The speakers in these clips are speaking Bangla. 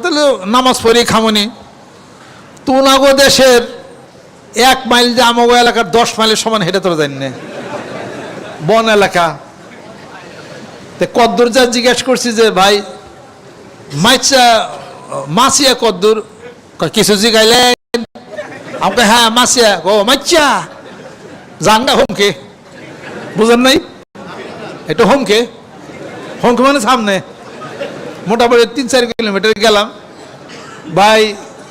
তাহলে নামাজ পড়ি খামনি। তুনাগো দেশের এক মাইল যে আমাগো এলাকার দশ মাইলের সমান হেঁটে তোরা জানি না। বন এলাকা। তে কদ্দুর যা জিজ্ঞেস করছি যে, ভাই, মাইচা, মাসিয়া কদ্দুর? কিছু জিগাইলেন? আমাকে হ্যাঁ মাসিয়া। ও, মাইচা? জানগা হোমকে। বুঝেন নাই? এটা হোমকে? হোমকে মানে সামনে। মোটামুটি তিন চার কিলোমিটার গেলাম। ভাই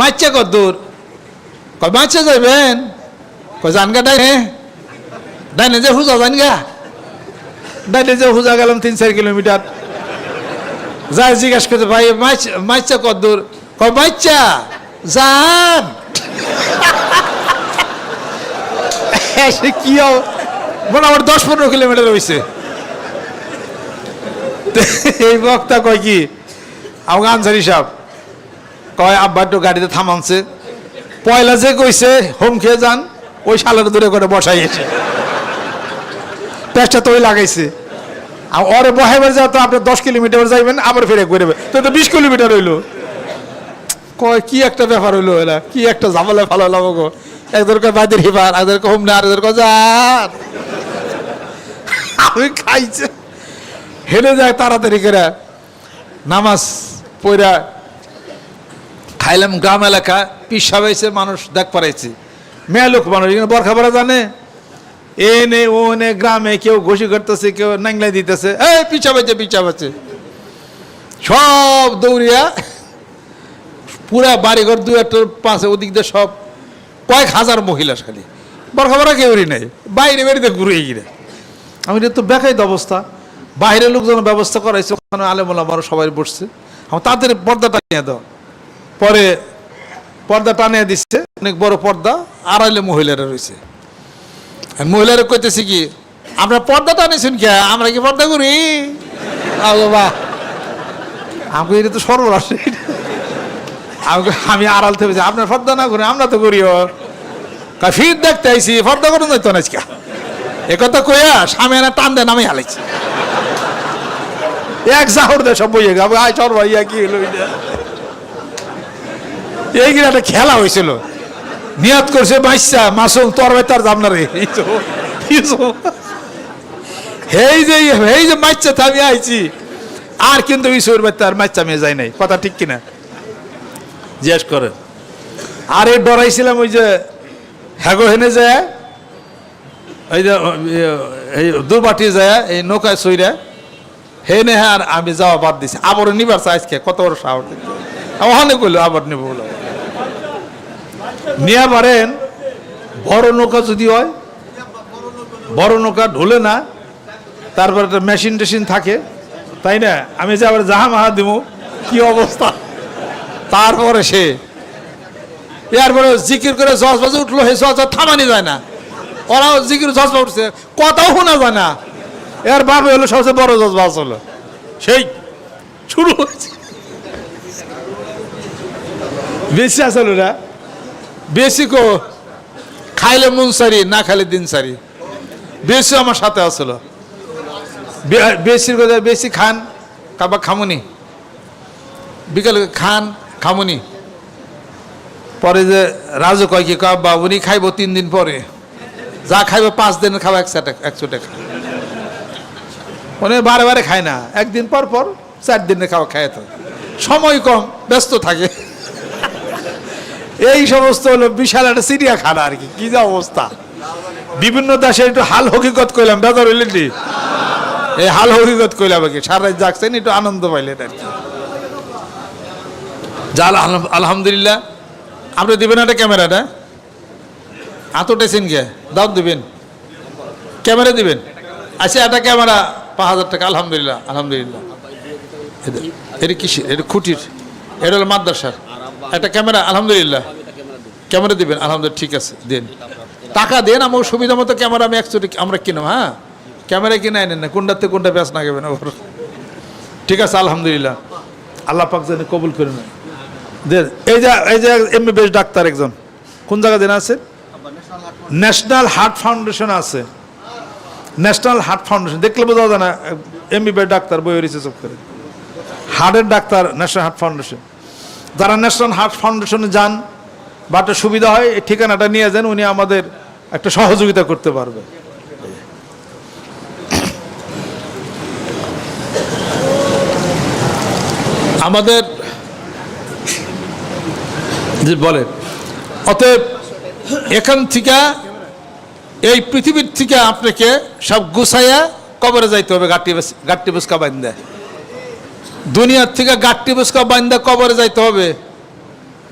মাইচা কদ্দুর কয় মাইচা যাইবেন? কয় জানগা ডাইনে। ডাইনে যে হুজা জানগা ডাইনে যে হুজা গেলাম তিন চার কিলোমিটার। যাই জিজ্ঞাসা করতে ভাই মাইচ মাইচা কদ্দুর কয় মাইচা জান সে কি মোটামুটি দশ পনেরো কিলোমিটার হয়েছে এই বক্তা কয় কি আমাকে আনসারি সাহেব। কয়, আব্বা একটু গাড়িতে থামানছে। পয়লা যে কইছে, হোম, খেয়ে যান। ওই শালের দূরে করে বসাইয়েছে প্যাচটা তো ওই লাগাইছে। আর ওরে বহাইবার যাও তো আপনি দশ কিলোমিটার যাইবেন, আবার ফিরে করে তো তো বিশ কিলোমিটার হইল। কয়, কি একটা ব্যাপার হইল এলা? কি একটা ঝামেলা ভালো লাগো গো একদের কয়, বাইদের হিবার। একদের হোম না আর কয়, যান। আমি খাইছে। হেরে যায় তাড়াতাড়ি করে। নামাজ পইরা খাইলাম গ্রাম এলাকা পিসা হয়েছে, মানুষ দেখ পারাইছে মেয়ে লোক মানুষ, এখানে বরখা পড়া জানে? এ নে ও নে গ্রামে কেউ ঘষি করতেছে, কেউ নাংলাই দিতেছে। এই পিছা বাচ্চা পিছা বাচ্চা সব দৌড়িয়া, পুরা বাড়িঘর দু একটা পাশে, ওদিক দিয়ে সব কয়েক হাজার মহিলা খালি। বরখা পড়া কেউই নেই। বাইরে বাড়িতে ঘুরে গিয়ে আমি তো বেকাইত অবস্থা। বাইরের লোকজন ব্যবস্থা করাইছে, ওখানে আলেমুল্লাহ আমার সবাই বসছে। আমার তাদের পর্দা টানিয়ে দাও। পরে পর্দা টানিয়ে দিচ্ছে, অনেক বড় পর্দা, আড়াইলে মহিলারা রয়েছে। মহিলারা কইতেছে কি, আমরা পর্দা টানিয়েছেন কে? আমরা কি পর্দা করি? আলো বাহ। আমাকে এটা তো সর্বরাশ আমাকে, আমি আড়াল থেকে আপনার পর্দা না করি, আমরা তো করিও ফির দেখতে আইসি পর্দা করুন তো আজকে একথা কইয়া স্বামী টান দেন আমি হালাইছি। এক জাহর দে সব বইয়ে গাবো আয় চর ভাইয়া কি হলো এটা? এই কিনা একটা খেলা হয়েছিল। নিয়াত করছে বাইসা মাসুম, তোর ভাই তার দাম না রে। এই যে এই যে মাইচ্ছা আমি আইছি। আর কিন্তু ঈশ্বর ভাই তার মাইচ্ছা আমি যাই নাই। কথা ঠিক কিনা? জিজ্ঞেস করেন আর এই ডরাইছিলাম ওই যে হ্যাগো হেনে যায়। এই যে এই দুবাটি যায়, এই নৌকায় সইরা হে নে হ্যাঁ আমি যাওয়া বাদ দিছি। আবার নিবার চাই আজকে, কত বড় সাহস। ওখানে কইলো, আবার নেব বলো। নিয়ে পারেন, বড় নৌকা যদি হয়, বড় নৌকা ঢোলে না, তারপর একটা মেশিন টেশিন থাকে, তাই না? আমি যে আবার জাহা মাহা দিব কি অবস্থা? তারপরে সে, এরপরে জিকির করে জজ বাজে উঠল, হে জজ থামানি যায় না। ওরাও জিকির জজবা উঠছে। কথাও শোনা যায় না। এর বাপ হলো সবচেয়ে বড় জজবাস হলো সেই শুরু হয়েছে। বেশি আসলো না বেশি কো খাইলে মন সারি না খাইলে দিন সারি। বেশি আমার সাথে আসলো। বেশির কথা বেশি খান কাবা খামুনি। বিকালে খান খামুনি। পরে যে রাজু কয় কি কাবা উনি খাইবো তিন দিন পরে। যা খাইবে পাঁচ দিন খাব একশো টাকা একশো টাকা। মানে বারে বারে খায় না। একদিন পর পর চার দিনে খাওয়া খায় তো। সময় কম, ব্যস্ত থাকে। এই সমস্ত হলো বিশাল একটা চিড়িয়াখানা আর কি। কি যা অবস্থা। বিভিন্ন দেশে একটু হাল হকিকত কইলাম, বেজার হইলেন? এই হাল হকিকত কইলাম কি। সারা জাগছেন, একটু আনন্দ পাইলেন আর কি। যা আলহামদুলিল্লাহ। আপনি দিবেন একটা ক্যামেরাটা? উঠেছেন কে দাও দিবেন। ক্যামেরা দিবেন। আচ্ছা একটা ক্যামেরা পাঁচ হাজার টাকা, আলহামদুলিল্লাহ আলহামদুলিল্লাহ। এদের- এটা কিসের এটা খুঁটির। এটা হলো মাদ্রাসার। একটা ক্যামেরা, আলহামদুলিল্লাহ। ক্যামেরা দিবেন, আলহামদুলিল্লাহ, ঠিক আছে, দেন। টাকা দেন, আমার সুবিধা মতো ক্যামেরা আমি একশো আমরা কিনাম হ্যাঁ? ক্যামেরা কিনে আনেন না, কোনটাতে কোনটা ব্যাস না গেবেন ওর ঠিক আছে, আলহামদুলিল্লাহ। আল্লাহ পাক জানি কবুল করে নেন দেন, এই যে এই যে এমবি বেশ ডাক্তার একজন। কোন জায়গা দেন আছে? ন্যাশনাল হার্ট ফাউন্ডেশন আছে। ন্যাশনাল হার্ট ফাউন্ডেশন দেখলে বোঝা যায় না এমবিবিএস ডাক্তার, বই রয়েছে চোখ করে। হার্টের ডাক্তার ন্যাশনাল হার্ট ফাউন্ডেশন যারা ন্যাশনাল হার্ট ফাউন্ডেশনে যান বা একটা সুবিধা হয়, এই ঠিকানাটা নিয়ে যান, উনি আমাদের একটা সহযোগিতা করতে পারবে। আমাদের বলেন অতএব এখান থেকে এই পৃথিবীর থেকে আপনাকে সব গুছাইয়া কবরে যাইতে হবে, গাট্টি বেস- গাট্টি বুসকা বান্ধে দুনিয়ার থেকে গাট্টি বুসকা বান্ধে কবরে যাইতে হবে।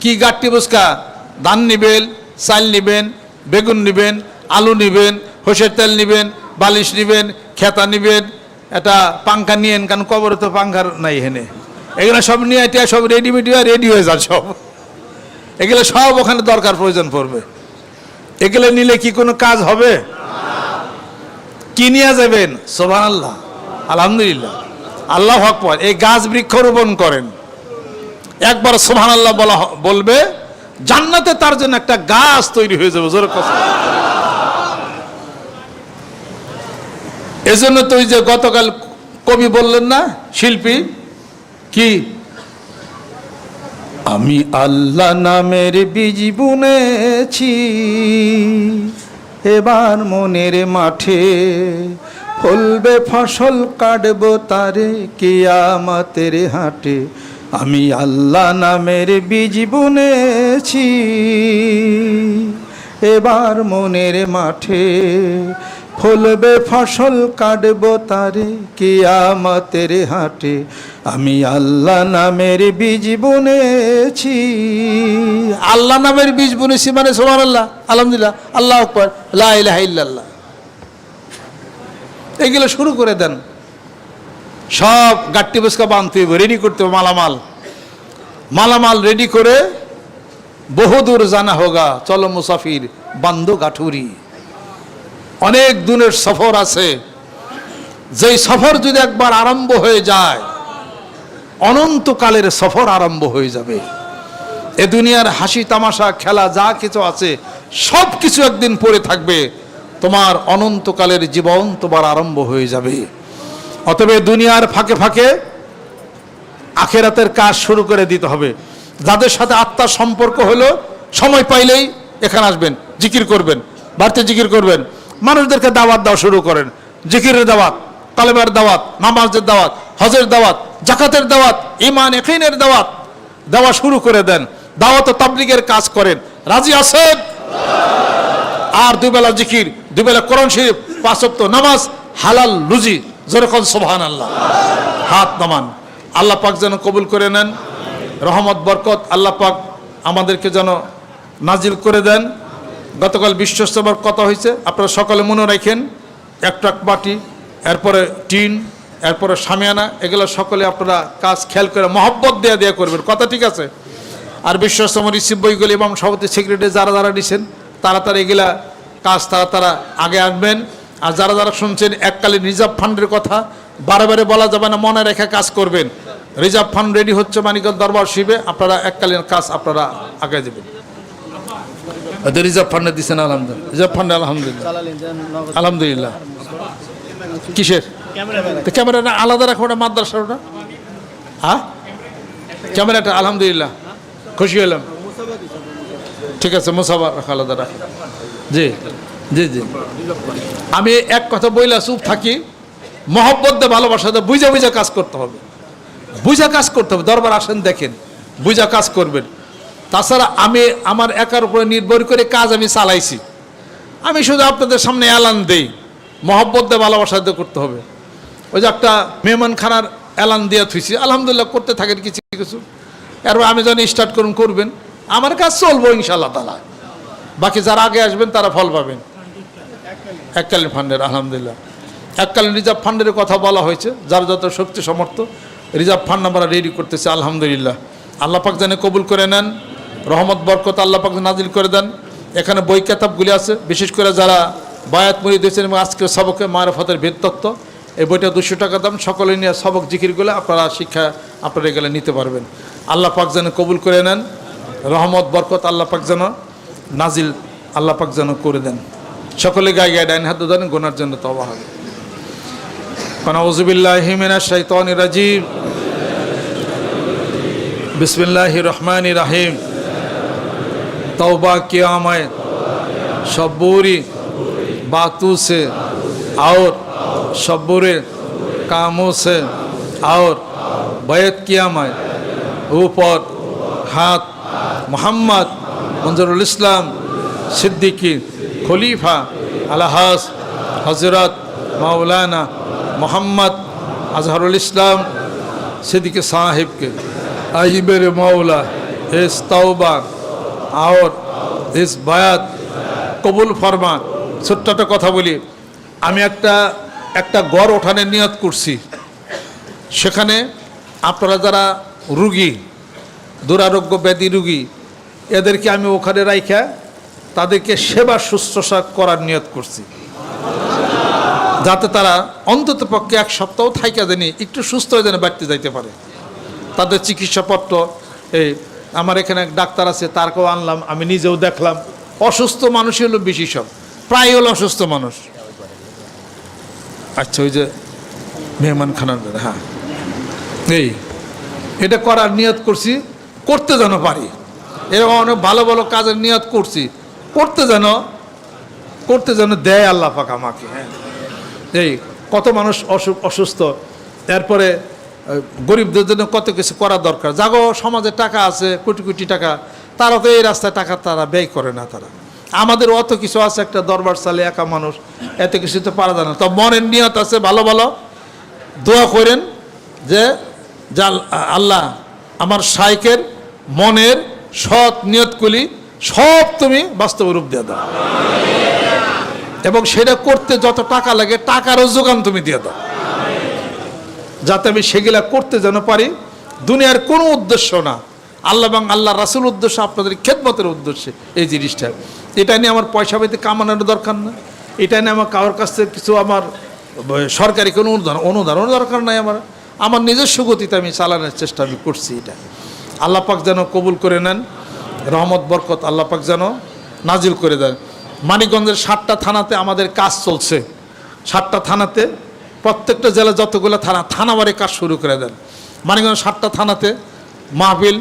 কি গাট্টি বুসকা ধান নিবেন, চাল নিবেন, বেগুন নিবেন, আলু নিবেন হোসের তেল নিবেন, বালিশ নিবেন, খেতা নিবেন, এটা পাঙ্খা নিয়েন, কারণ কবরে তো পাঙ্খার নাই হেনে এগুলো সব নিয়ে এটা সব রেডিমেড রেডি হয়ে যান সব। এগুলো সব ওখানে দরকার, প্রয়োজন পড়বে। এগুলো নিলে কি কোনো কাজ হবে? কি নিয়ে যাবেন? সোভান আল্লাহ আলহামদুলিল্লাহ। আল্লাহ আকবর। এই গাছ বৃক্ষরোপণ করেন। একবার সোভান আল্লাহ বলা বলবে, জান্নাতে তার জন্য একটা গাছ তৈরি হয়ে যাবে। জোর কথা। এজন্য তো ওই যে গতকাল কবি বললেন না, শিল্পী, কি? আমি আল্লাহ নামের বীজ বুনেছি, এবার মনের মাঠে ফলবে ফসল, কাটবো তারে কিয়ামতের হাটে। আমি আল্লাহ নামের বীজ বুনেছি, এবার মনের মাঠে ফলবে ফসল, কাটবো তারে কিয়ামতের হাটে। আমি আল্লাহ নামের বীজ বুনেছি। আল্লাহ নামের বীজ বুনেছি মানে সোমান আল্লাহ আলহামদুলিল্লাহ, আল্লাহ আকবর, লা ইলাহা ইল্লাল্লাহ। এগুলো শুরু করে দেন। সব গাট্টি বসকা বানতে হবে রেডি করতে হবে মালামাল। মালামাল রেডি করে বহুদূর জানা হোগা, চলো মুসাফির বান্ধ গাঠুরি অনেক দিনের সফর আছে। যেই সফর যদি একবার আরম্ভ হয়ে যায়, অনন্তকালের সফর আরম্ভ হয়ে যাবে। এ দুনিয়ার হাসি তামাশা, খেলা, যা কিছু আছে সব কিছু একদিন পড়ে থাকবে। তোমার অনন্তকালের জীবন তোমার আরম্ভ হয়ে যাবে। অতএব দুনিয়ার ফাঁকে ফাঁকে আখেরাতের কাজ শুরু করে দিতে হবে। যাদের সাথে আত্মার সম্পর্ক হলো, সময় পাইলেই এখানে আসবেন, জিকির করবেন, বাড়িতে জিকির করবেন। মানুষদেরকে দাওয়াত দেওয়া শুরু করেন। জিকিরের দাওয়াত, তালেবার দাওয়াত, নামাজের দাওয়াত, হজের দাওয়াত, জাকাতের দাওয়াত ইমান একিনের দাওয়াত দেওয়া শুরু করে দেন। দাওয়াত ও তাবলিগের কাজ করেন। রাজি আছেন? আর দুবেলা জিকির দুবেলা কোরআন শরীফ পাঁচক্ত নামাজ, হালাল লুজি যেরকম সোভান আল্লাহ হাত নামান। আল্লাহ পাক যেন কবুল করে নেন। রহমত, বরকত আল্লাহ পাক আমাদেরকে যেন নাজিল করে দেন। গতকাল বিশ্বস্তবার কথা হয়েছে আপনারা সকালে মনে রাখেন এক ট্রাক বাটি, এরপরে টিন, এরপরে সামিয়ানা, এগুলো সকলে আপনারা কাজ খেয়াল করে মহব্বত দেয়া দেয়া করবেন। কথা ঠিক আছে? আর বিশ্বস্তম রিসিভ বইগুলি এবং সভাপতি সেক্রেটারি যারা যারা নিছেন, তারা তারা এগুলা কাজ তারা তারা আগে আনবেন। আর যারা যারা শুনছেন, এককালীন রিজার্ভ ফান্ডের কথা বারে বলা যাবে না, মনে রেখে কাজ করবেন। রিজার্ভ ফান্ড রেডি হচ্ছে মানিকগঞ্জ দরবার শিবে, আপনারা এককালীন কাজ আপনারা আগে দেবেন। ওদের রিজার্ভ ফান্ডে দিচ্ছেন আলহামদুলিল্লাহ। রিজার্ভ ফান্ডে আলহামদুলিল্লাহ। আলহামদুলিল্লাহ। কিসের? তো ক্যামেরাটা আলাদা রাখো ওটা মাদ্রাসার ওটা। হ্যাঁ ক্যামেরাটা আলহামদুলিল্লাহ। খুশি হলাম ঠিক আছে মোসাবা রাখা আলাদা রাখা। জি জি জি। আমি এক কথা বইলা চুপ থাকি মহব্বত দিয়ে ভালোবাসা দিয়ে বুঝা বুঝা কাজ করতে হবে। বুঝা কাজ করতে হবে দরবার আসেন দেখেন। বুঝা কাজ করবেন। তাছাড়া আমি আমার একার উপরে নির্ভর করে কাজ আমি চালাইছি। আমি শুধু আপনাদের সামনে এলান দেই। মহব্বত দিয়ে ভালোবাসা দিয়ে করতে হবে। ওই যে একটা মেহমানখানার এলান দিয়ে থুইছি। আলহামদুলিল্লাহ করতে থাকেন কিছু কিছু। এরপর আমি যখন স্টার্ট করুন, করবেন। আমার কাজ চলবো ইনশাল্লাহ তালা বাকি যারা আগে আসবেন, তারা ফল পাবেন। এককালীন ফান্ডের, আলহামদুলিল্লাহ। এককালীন রিজার্ভ ফান্ডের কথা বলা হয়েছে। যার যত শক্তি সমর্থ রিজার্ভ ফান্ড আমরা রেডি করতেছি, আলহামদুলিল্লাহ। আল্লাহ পাক জানে কবুল করে নেন। রহমত, বরকত আল্লাহ পাক নাজিল করে দেন। এখানে বই কেতাবগুলি আছে, বিশেষ করে যারা বায়াত মুড়ি হয়েছেন এবং আজকের সবকে মারফতের তত্ত্ব এই বইটা দুশো টাকা দাম, সকলে নিয়ে সবক জিকিরগুলো আপনারা শিক্ষা আপনারা গেলে নিতে পারবেন। আল্লাহ পাক যেন কবুল করে নেন, রহমত, বরকত আল্লাহ পাক যেন নাজিল আল্লাহ পাক যেন করে দেন। সকলে গায়ে গায়ে ডাইন হাত দেন গোনার জন্য তো অবাহ কনাউজুবিল্লাহিমিনা শৈতন রাজীব বিসমিল্লাহ রহমান রাহিম। तौबा किया मैं सब बुरी बातों से और सब बुरे कामों से और बैत किया मैं ऊपर हाथ मोहम्मद मंजरुल इस्लाम सिद्दीकी खलीफा अलहास हजरत मौलाना मोहम्मद अजहरुल इस्लाम सिद्दीकी साहिब के आई मेरे मौला আওর দিস বায়াত কবুল ফরমা ছোট্ট একটা কথা বলি। আমি একটা একটা গড় ওঠানের নিয়ত করছি। সেখানে আপনারা যারা রুগী, দুরারোগ্য ব্যাধি রুগী, এদেরকে আমি ওখানে রাইখা তাদেরকে সেবা শুশ্রূষা করার নিয়ত করছি। যাতে তারা অন্তত পক্ষে এক সপ্তাহ থাইকা জানি একটু সুস্থ হয়ে যেন বাড়তে যাইতে পারে। তাদের চিকিৎসাপত্র, এই আমার এখানে এক ডাক্তার আছে, তারকেও আনলাম, আমি নিজেও দেখলাম। অসুস্থ মানুষই হলো বেশি সব প্রায় হলো অসুস্থ মানুষ। আচ্ছা ওই যে মেহমান খানার হ্যাঁ। এই, এটা করার নিয়ত করছি, করতে যেন পারি। এরকম অনেক ভালো ভালো কাজের নিয়ত করছি। করতে যেন করতে যেন দেয় আল্লাহ পাক আমাকে হ্যাঁ। এই, কত মানুষ অসুখ অসুস্থ। এরপরে গরিবদের জন্য কত কিছু করা দরকার। জাগো, সমাজে টাকা আছে, কোটি কোটি টাকা। তারা তো এই রাস্তায় টাকা তারা ব্যয় করে না তারা। আমাদের অত কিছু আছে, একটা দরবার চালে একা মানুষ, এত কিছু তো পারা যায় না। তো মনের নিয়ত আছে, ভালো ভালো। দোয়া করেন যে জাল আল্লাহ আমার শাইকের মনের সৎ নিয়তগুলি সব তুমি বাস্তব রূপ দিয়ে দাও। এবং সেটা করতে যত টাকা লাগে, টাকারও যোগান তুমি দিয়ে দাও। যাতে আমি সেগুলা করতে যেন পারি, দুনিয়ার কোনো উদ্দেশ্য না। আল্লাহ এবং আল্লাহ রাসুল উদ্দেশ্য, আপনাদের খেদমতের উদ্দেশ্যে এই জিনিসটা। এটা নিয়ে আমার পয়সা পেতে কামানোর দরকার না। এটা নিয়ে আমার কারোর কাছ থেকে কিছু আমার সরকারি কোনো অনুদান অনুদানও দরকার নাই আমার। আমার নিজস্ব গতিতে আমি চালানোর চেষ্টা আমি করছি এটা। আল্লাহ পাক যেন কবুল করে নেন, রহমত, বরকত আল্লাহ পাক যেন নাজিল করে দেন। মানিকগঞ্জের সাতটা থানাতে আমাদের কাজ চলছে। সাতটা থানাতে প্রত্যেকটা জেলা যতগুলো থানা থানাবারে কাজ শুরু করে দেন। মানিকগঞ্জ সাতটা থানাতে মাহফিল,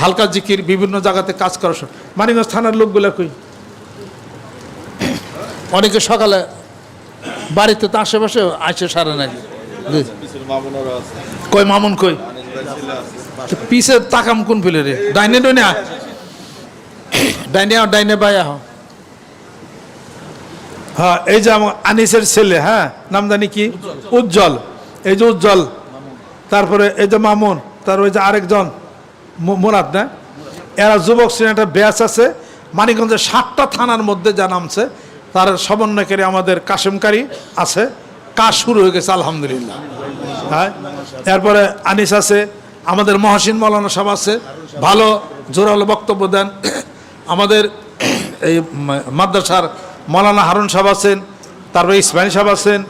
হালকা জিকির, বিভিন্ন জায়গাতে কাজ করা শুরু মানিকগঞ্জ থানার লোকগুলো কই? অনেকে সকালে বাড়িতে তো আশেপাশে আসে সারে নাকি? কই মামুন কই? পিছে তাকাম কোন ফেলে রে ডাইনে ডাইনে ডাইনে ডাইনে বাই আহ হ্যাঁ এই যে আনিসের ছেলে হ্যাঁ নাম জানি কি? উজ্জ্বল। এই যে উজ্জ্বল। তারপরে এই যে মামুন, তার ওই যে আরেকজন মুরাদ, না? এরা যুবক শ্রেণি একটা ব্যাচ আছে, মানিকগঞ্জের সাতটা থানার মধ্যে যা নামছে, তার সমন্বয়কারী আমাদের কাশেমকারী আছে। কাজ শুরু হয়ে গেছে, আলহামদুলিল্লাহ। হ্যাঁ এরপরে আনিস আছে, আমাদের মহসিন মৌলানা সাহেব আছে, ভালো, জোরালো বক্তব্য দেন। আমাদের এই মাদ্রাসার মৌলানা হারুন সাহেব আছেন, তারপরে ইসমাইল সাহেব আছেন,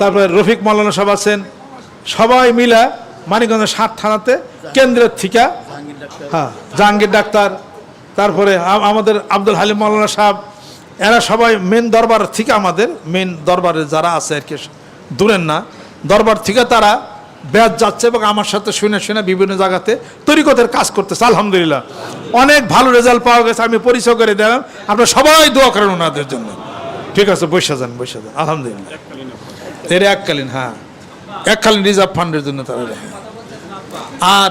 তারপরে রফিক মৌলানা সাহেব আছেন, সবাই মিলা মানিকগঞ্জের সাত থানাতে কেন্দ্রের থিকা হ্যাঁ জাহাঙ্গীর ডাক্তার, তারপরে আমাদের আব্দুল হালিম মৌলানা সাহেব, এরা সবাই মেন দরবার থেকে আমাদের মেন দরবারে যারা আছে আর কি, দূরের না, দরবার থেকে তারা ব্যাচ যাচ্ছে এবং আমার সাথে শুনে শুনে বিভিন্ন জায়গাতে তরিকতের কাজ করতেছে আলহামদুলিল্লাহ। অনেক ভালো রেজাল্ট পাওয়া গেছে আমি পরিচয় করে দিলাম। আপনারা সবাই দোয়া করেন ওনাদের জন্য। ঠিক আছে বৈশা যান বৈশা যান। আলহামদুলিল্লাহ। এর এককালীন হ্যাঁ। এককালীন রিজার্ভ ফান্ডের জন্য তারা। আর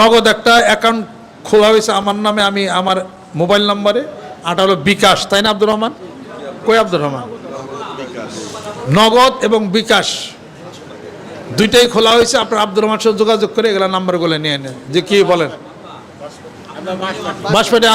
নগদ একটা অ্যাকাউন্ট খোলা হয়েছে আমার নামে আমি আমার মোবাইল নাম্বারে আটা হলো বিকাশ তাই না আব্দুর রহমান? কই আব্দুর রহমান? নগদ এবং বিকাশ। দুইটাই খোলা হয়েছে আপনার আব্দুর রহমান সাথে যোগাযোগ করে এগুলো নাম্বারগুলো নিয়ে নেন। যে কি বলেন? বাসপেটে